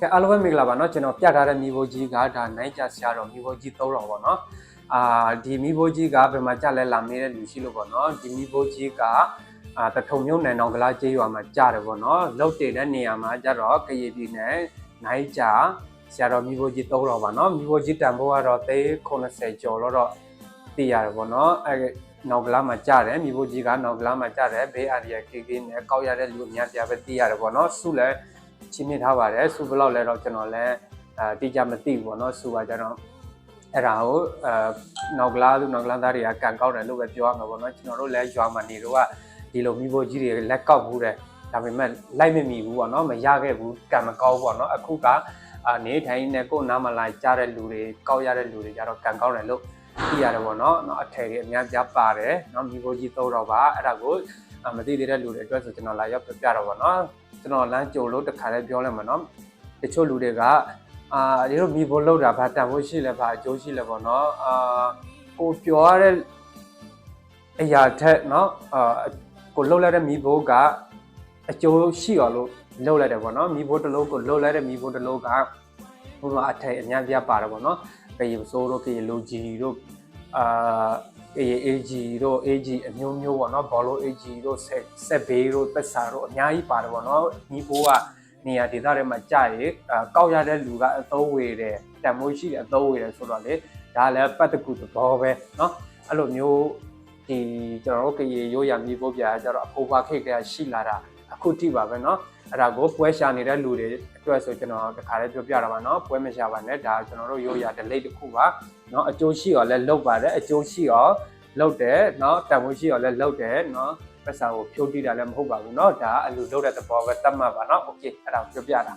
ကဲအားလုံးပဲမင်္ဂလာပါเนาะကျွန်တော်ပြထားတဲ့မိဘကြီးကဒါနိုင်ကြဆရာတော်မိဘကြီး၃တော်ပေါ့เนาะအာဒီမိဘကြီးကဘယ်မှာကြလဲလာမေးတဲ့လူရှိလို့ပေါ့เนาะဒီမိဘကြီးကအာတထုံမြို့နယ်နောင်ကလားကျေးရွာမှာကြားတယ်ပေါ့เนาะလောက်တည်တဲ့နေရာမှာကြတော့ကရေပြည်နယ်နိုင်ကြဆရာတော်မိဘကြီး၃တော်ပါเนาะမိဘကြီးတန်ဖိုးကတော့သိ80ကျော်လို့တော့သိရတယ်ပေါ့เนาะအဲနောင်ကလားမှာကြားတယ်မိဘကြီးကနောင်ကလားမှာကြားတယ်ဘေးအရီယာကေကေနဲ့ကောက်ရတဲ့လူအများပြားပဲသိရတယ်ပေါ့เนาะစုလည်း ချင်းမြင့်ထားပါတယ်စူဘလောက်လဲတော့ကျွန်တော်လည်းအဲတိကျမသိဘူးပေါ့နော်စူပါကြတော့အဲ့ဒါကိုအဲနောက်ကလားသူနောက်ကလားသားတွေကကန်ကောက်တယ်လို့ပဲပြောရမှာပေါ့နော်ကျွန်တော်တို့လည်းရွာမှာနေတော့ကဒီလိုမိဖို့ကြီးတွေလက်ကောက်ဘူးတယ်ဒါပေမဲ့လိုက်မမီဘူးပေါ့နော်မရခဲ့ဘူးကန်မကောက်ဘူးပေါ့နော်အခုကအာနေထိုင်နေကိုယ်နားမလာကြားတဲ့လူတွေကောက်ရတဲ့လူတွေကြတော့ကန်ကောက်တယ်လို့သိရတယ်ပေါ့နော်နော်အထည်တွေအများကြီးပါတယ်နော်မိဖို့ကြီးသုံးတော့ပါအဲ့ဒါကိုမသိသေးတဲ့လူတွေအတွက်ဆိုကျွန်တော်လာရောက်ပြပြတော့ပါနော် ကျွန်တော်လမ်းကြိုလို့တခါလေးပြောလိုက်မှာနော်တချို့လူတွေကအာဒီလိုမိဖို့လောက်တာဘာတန်ဖို့ရှိလဲဘာအကျိုးရှိလဲပေါ့နော်အာကိုပြောရတဲ့အရာထက်နော်အာကိုလှုပ်လိုက်တဲ့မိဖို့ကအကျိုးရှိရလို့လှုပ်လိုက်တယ်ပေါ့နော်မိဖို့တစ်လုံးကိုလှုပ်လိုက်တဲ့မိဖို့တစ်လုံးကဟိုမှာအထက်အများပြပါတယ်ပေါ့နော်ပေရဆိုးတို့ပေရလူကြီးတို့အာ အေး AG တို့ AG အမျိုးမျိုးပေါ့နော်ဘောလုံး AG တို့ဆက်ဆက်ဘေးတို့သက်စာတို့အများကြီးပါတယ်ပေါ့နော်ညီပိုးကနေရာဒေသတွေမှာကြာရအကောက်ရတဲ့လူကအသုံးဝေတယ်တန်မိုးရှိတဲ့အသုံးဝေတယ်ဆိုတော့လေဒါလည်းပတ်တကူသဘောပဲเนาะအဲ့လိုမျိုးဒီကျွန်တော်တို့ကရေရိုးရမြည်ဖို့ပြာကျတော့အဖိုးဘွားခိတ်ကရှိလာတာ အခုထိပါပဲเนาะအဲ့ဒါကိုပွဲရှာနေတဲ့လူတွေအတွက်ဆိုကျွန်တော်တခါလေးပြောပြတာပါเนาะပွဲမရှာပါနဲ့ဒါကျွန်တော်တို့ရိုးရ delay တစ်ခုပါเนาะအကျိုးရှိရောလဲလောက်ပါတယ်အကျိုးရှိရောလောက်တယ်เนาะတန်ဖိုးရှိရောလဲလောက်တယ်เนาะပတ်စာကိုဖြိုးတိတာလည်းမဟုတ်ပါဘူးเนาะဒါအလူလောက်တဲ့သဘောပဲတတ်မှတ်ပါเนาะโอเคအဲ့ဒါကိုပြောပြတာ